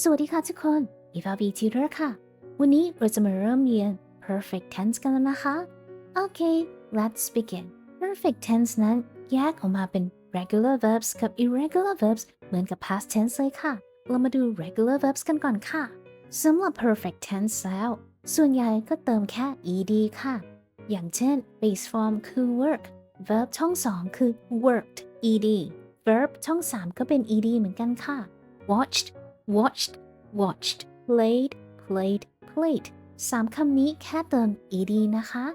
สวัสดีค่ะทุกคน Eva B Tutor ค่ะ วันนี้เราจะมาเริ่มเรียน perfect tense กันแล้วนะคะ โอเค let's begin perfect tense นั้นแยกออกมาเป็น regular verbs กับ irregular verbs เหมือนกับ past tense เลยค่ะ เรามาดู regular verbs กันก่อนค่ะสำหรับ perfect tense แล้ว ส่วนใหญ่ก็เติมแค่ ed ค่ะ อย่างเช่น base form คือ work verb ช่องสองคือ worked ed verb ช่องสามก็เป็น ed เหมือนกันค่ะ watched watched watched played played played สามคำนี้แค่เติม ed นะคะ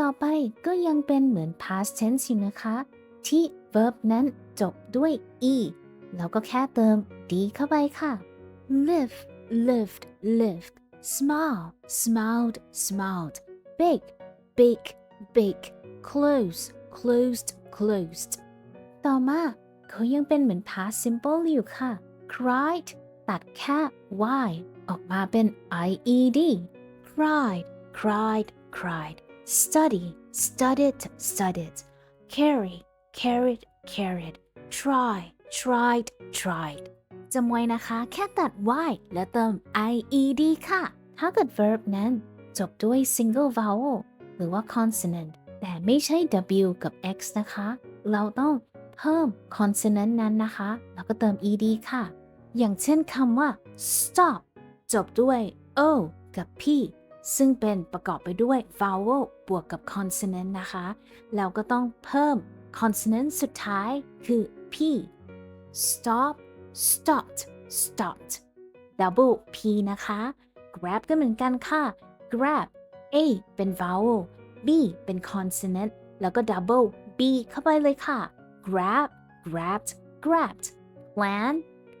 ต่อไปก็ยังเป็นเหมือน past tense อยู่นะคะ ที่ verb นั้นจบด้วย e แล้วก็แค่เติม d เข้าไปค่ะ live lived lived smile smiled smiled big big big close closed closed ต่อมาเขายังเป็นเหมือน past simple อยู่ค่ะ cried ตัดแค่ y ออกมาเป็น ied cried cried cried study studied studied carry carried carried try tried tried จำไว้นะคะแค่ตัด y และเติม ied ค่ะ ถ้าเกิด verb นั้น จบด้วย single vowel หรือว่า consonant แต่ไม่ใช่ w กับ x นะคะ เราต้องเพิ่ม consonant นั้นนะคะ แล้วก็เติม ed ค่ะ อย่างเช่นคำว่า stop จบด้วย o กับ p ซึ่งเป็นประกอบไปด้วย vowel บวกกับ consonant นะคะ แล้วก็ต้องเพิ่ม consonant สุดท้ายคือ p stop stopped stopped double p นะคะ grab ก็เหมือนกันค่ะ grab a เป็น vowel b เป็น consonant แล้วก็ double b เข้าไปเลยค่ะ grab grabbed grabbed plan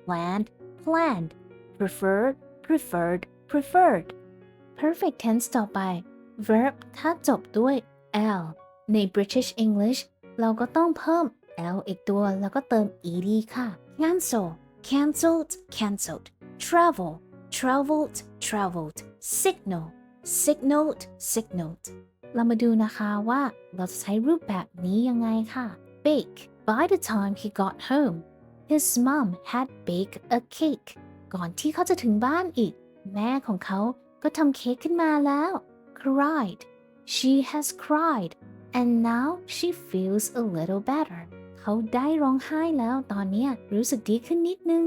planned planned preferred preferred preferred perfect tense ต่อไป verb ถ้าจบด้วย l ใน British English เราก็ต้องเพิ่ม l อีกตัวแล้วก็เติม ed ค่ะ cancel cancelled cancelled travel traveled traveled signal signaled signaled เรามาดูนะคะว่าเราจะใช้รูปแบบนี้ยังไงค่ะ bake by the time he got home his mom had baked a cake ก่อนที่เขาจะถึงบ้านอีก แม่ของเขาก็ทำเค้กขึ้นมาแล้ว cried she has cried and now she feels a little better เขาได้ร้องไห้แล้วตอนเนี้ยรู้สึกดีขึ้นนิดนึง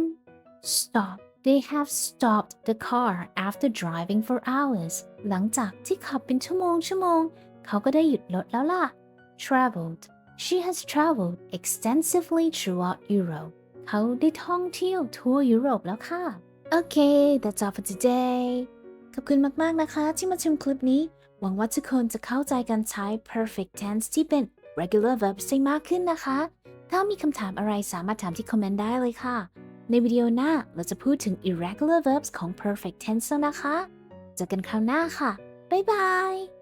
stop they have stopped the car after driving for hours หลังจากที่ขับเป็นชั่วโมงชั่วโมง เขาก็ได้หยุดรถแล้วล่ะ traveled she has traveled extensively throughout Europe เขาได้ท่องเที่ยวทั่วยุโรปแล้วค่ะ โอเค that's all for today ขอบคุณมากๆนะคะที่มาชมคลิปนี้ หวังว่าทุกคนจะเข้าใจการใช้ perfect tense ที่เป็น regular verbs ได้มากขึ้นนะคะ ถ้ามีคำถามอะไรสามารถถามที่คอมเมนต์ได้เลยค่ะ ในวิดีโอหน้าเราจะพูดถึง irregular verbs ของ perfect tense นะคะ เจอกันคราวหน้าค่ะ บ๊ายบาย